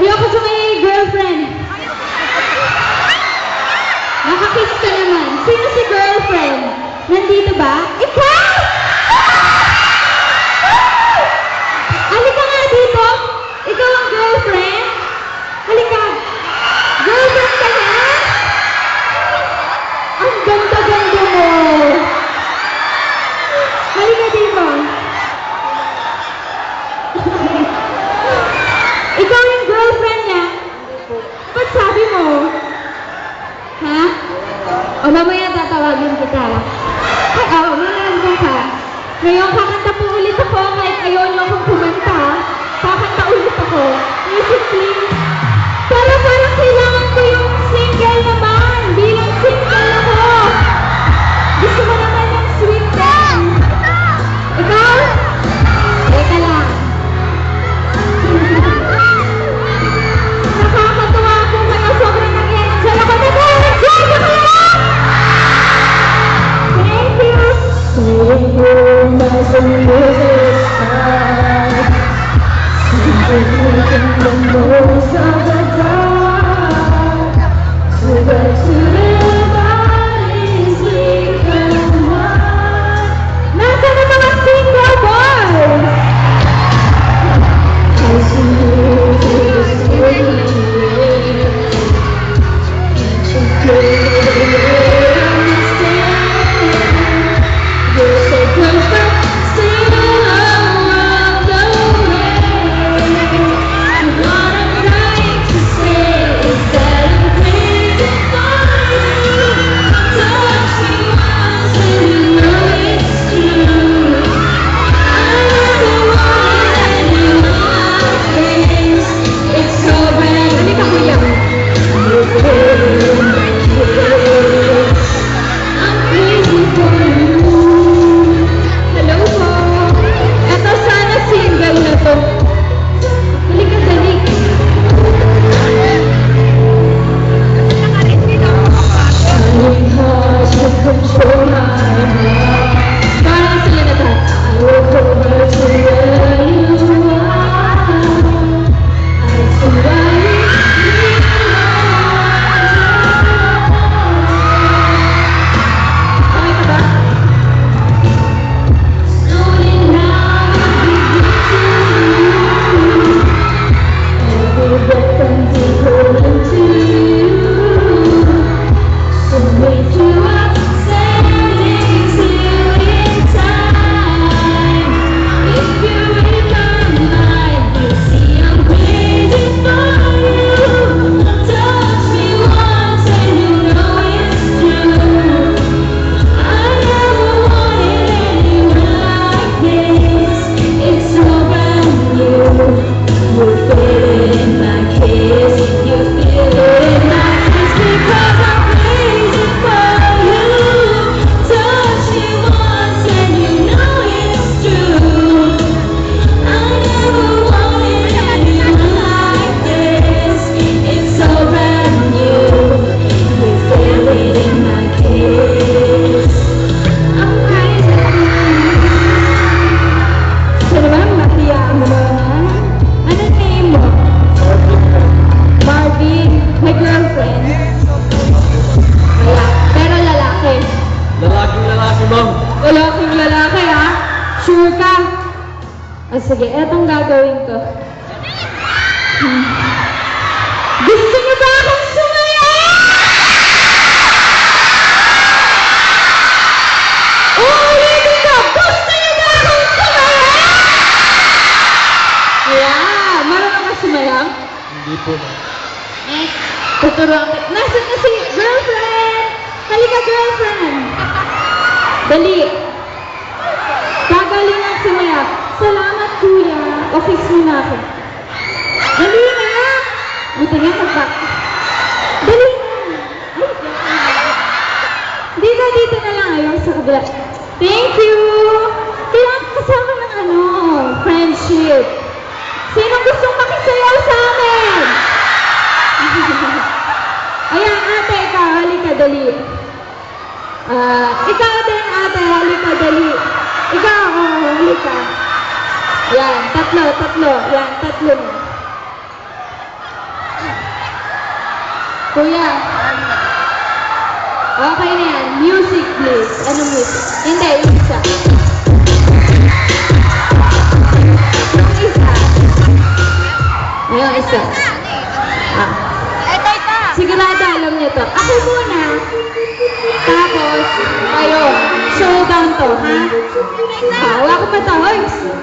Ayoko sa may girlfriend. Nakakiss ka naman. Sino si girlfriend? Nandito ba? Ikaw! Ngayon, kakanta po ulit ako kahit ayaw niyo akong kumanta. Kakanta ulit ako. Music please. Nasaan sige, etong gagawin ko. Gusto niyo ba akong sumaya? Uulitin ko! Gusto niyo ba akong sumaya? Yeah! Marunong ka sumayaw? Hindi po. Eh, tuturuan ka. Nasaan na si girlfriend? Halika, girlfriend. Dali. Gagaling ang sumayaw. Salamat, kuya. Office mo na ako. Dali na. Buti nga magpa... Dali na. Dito, dito na lang. Ayaw sa kabila. Thank you. Kailangan kasama ng ano, friendship. Sinong gustong makisayaw sa amin? Ayan, ate, ikaw, halika, dali. Ah, ikaw din, ate, halika, dali. Ikaw, Yan, tatlo, tatlo. Yan, tatlo. Kuya. Okay na yan. Music, please. Ano music? Hindi, yung isa. Yung isa. Yung isa. Ah. Sigurado alam niyo to. Ako muna. Tapos, kayo. Showdown to, ha? Ah, hawakan pa to. Hoy,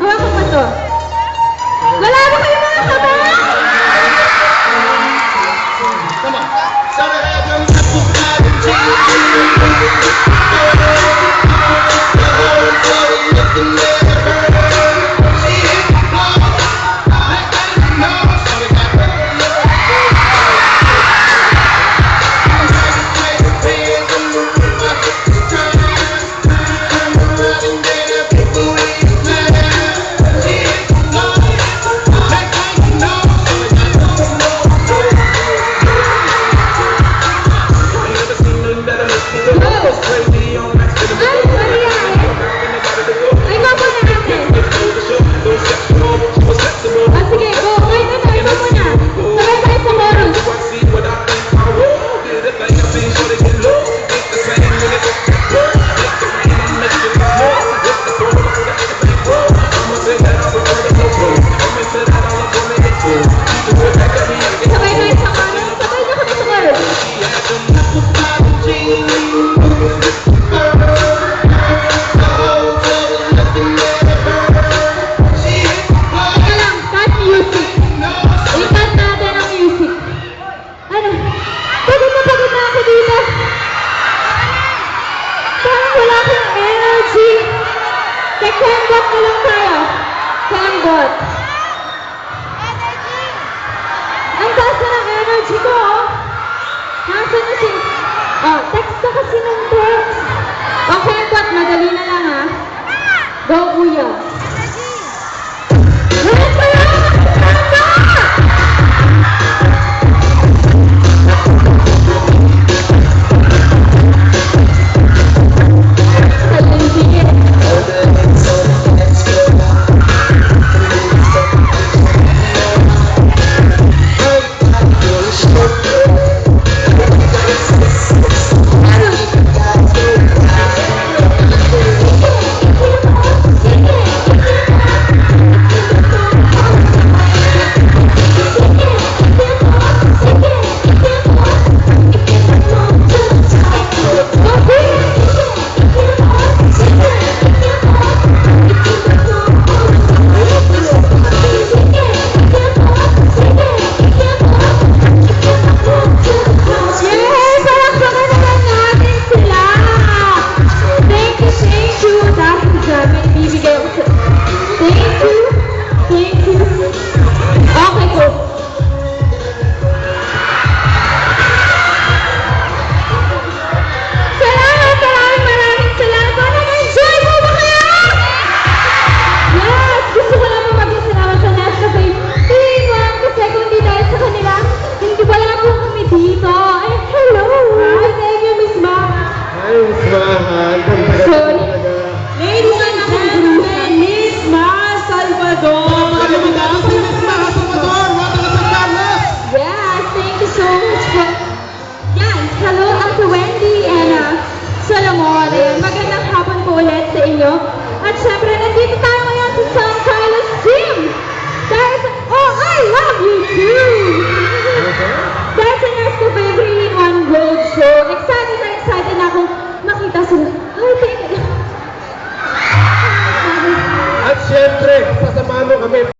hawakan pa to. Wala ba kayo mga kaba? Come on. Shout out to them apple lang tayo. Kembot. Ang taas na ng energy ko, oh. Nasaan na si... Oh, text ka kasi ng text. Oh, kembot. Madali na lang, ha. Go, kuya. At syempre, nandito tayo ngayon sa San Carlos Gym. Dahil oh, I love you too! Dahil sa Nurse ko ba yung on road show, excited na excited na akong makita sila. Ay, thank you. At syempre, sasamahan mo kami.